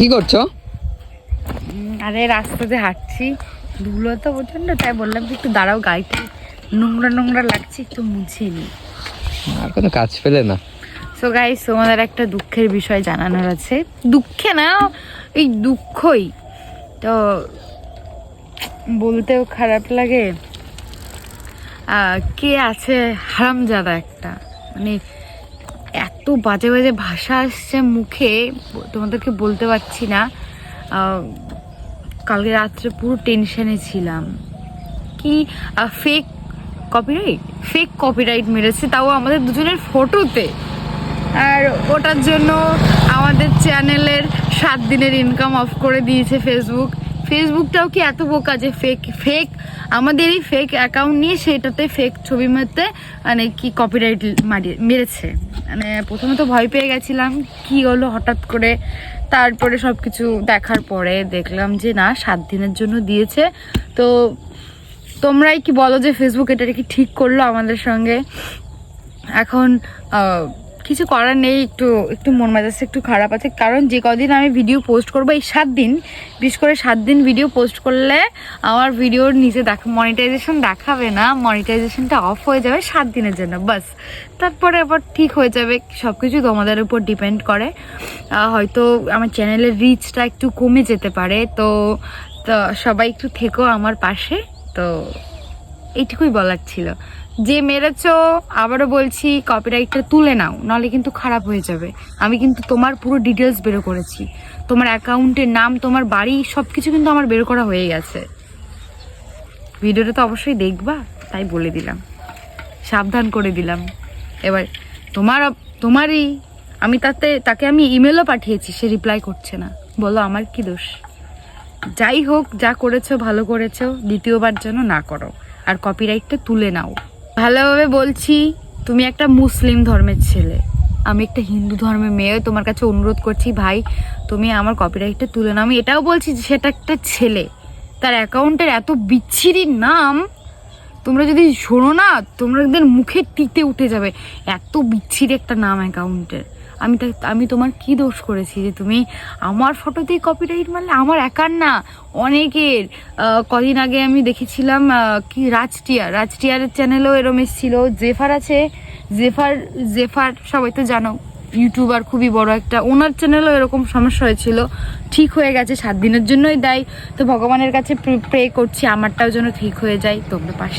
কি করছ? আরে রাস্তাতে হাঁটছি। ধুলো তো প্রচণ্ড তাই বললাম যে একটু দাঁড়াও গাড়িতে। নোংরা নোংরা লাগছে একটু মুছে নি। আর কোনো কাজ পেলে না। সো গাইস তোমাদের একটা দুঃখের বিষয় জানানোর আছে। দুঃখে না এই দুঃখই। তো বলতেও খারাপ লাগে। কে আছে হারামজাদা একটা? মানে এত বাজে বাজে ভাষা আসছে মুখে, তোমাদেরকে বলতে পারছি না। কালকে রাত্রে পুরো টেনশনে ছিলাম। কি ফেক কপিরাইট ফেক কপিরাইট মেরেছে, তাও আমাদের দুজনের ফটোতে আর ওটার জন্য আমাদের চ্যানেলের সাত দিনের ইনকাম অফ করে দিয়েছে ফেসবুক ফেসবুকটাও কি এত বোকা যে ফেক ফেক আমাদেরই ফেক অ্যাকাউন্ট নিয়ে সেটাতে ফেক ছবি মারতে মানে কি কপিরাইট মারিয়ে মেরেছে। মানে প্রথমে তো ভয় পেয়ে গেছিলাম, কি হলো হঠাৎ করে। তারপরে সব কিছু দেখার পরে দেখলাম যে না, সাত দিনের জন্য দিয়েছে। তো তোমরাই কি বলো যে ফেসবুক এটা কি ঠিক করল আমাদের সঙ্গে? এখন কিছু করার নেই, একটু একটু মন মেজাজটা একটু খারাপ আছে। কারণ যে কদিন আমি ভিডিও পোস্ট করব, এই সাত দিন, বিশেষ করে সাত দিন ভিডিও পোস্ট করলে আমার ভিডিওর নিচে দেখ মনিটাইজেশন দেখাবে না মনিটাইজেশনটা অফ হয়ে যাবে সাত দিনের জন্য, বাস। তারপরে আবার ঠিক হয়ে যাবে সব কিছু তোমাদের উপর ডিপেন্ড করে। হয়তো আমার চ্যানেলের রিচটা একটু কমে যেতে পারে, তো তো সবাই একটু থেকো আমার পাশে, তো এইটুকুই বলার ছিল। যে মেরেছো, আবারও বলছি কপিরাইটটা তুলে নাও, নাহলে কিন্তু খারাপ হয়ে যাবে। আমি কিন্তু তোমার পুরো ডিটেলস বেরো করেছি। তোমার অ্যাকাউন্টের নাম, তোমার বাড়ি সব কিছু কিন্তু আমার বের করা হয়ে গেছে। ভিডিওটা তো অবশ্যই দেখবা, তাই বলে দিলাম। সাবধান করে দিলাম। এবার তোমার, তোমারই, আমি তাতে, তাকে আমি ইমেলও পাঠিয়েছি, সে রিপ্লাই করছে না। বলো, আমার কি দোষ? যাই হোক, যা করেছ, ভালো করেছ, দ্বিতীয়বার যেন না করো। আর কপিরাইটটা তুলে নাও। ভালোভাবে বলছি, তুমি একটা মুসলিম ধর্মের ছেলে। আমি একটা হিন্দু ধর্মের মেয়ে, তোমার কাছে অনুরোধ করছি, ভাই, তুমি আমার কপিরাইটটা তুলে নাও। আমি এটাও বলছি যে সেটা একটা ছেলে। তার অ্যাকাউন্টের এত বিচ্ছিরি নাম, তোমরা যদি শোনো না তোমাদের মুখে টিতে উঠে যাবে। এত বিচ্ছিরি একটা নাম অ্যাকাউন্টের। আমি আমি তোমার কি দোষ করেছি যে তুমি আমার ফটোতেই কপিরাইট মারলে? আমার একার না, অনেকের। কদিন আগে আমি দেখেছিলাম কি রাজটিয়া রাজটিয়ারের চ্যানেলেও এরম এসেছিল। জেফার আছে, জেফার জেফার, সবাই তো জানো ইউটিউবার খুবই বড় একটা। ওনার চ্যানেলও এরকম সমস্যা হয়েছিল। ঠিক হয়ে গেছে, সাত দিনের জন্যই দেয়। তো ভগবানের কাছে প্রে করছি, আমারটাও যেন ঠিক হয়ে যায়, তোমরা পাশে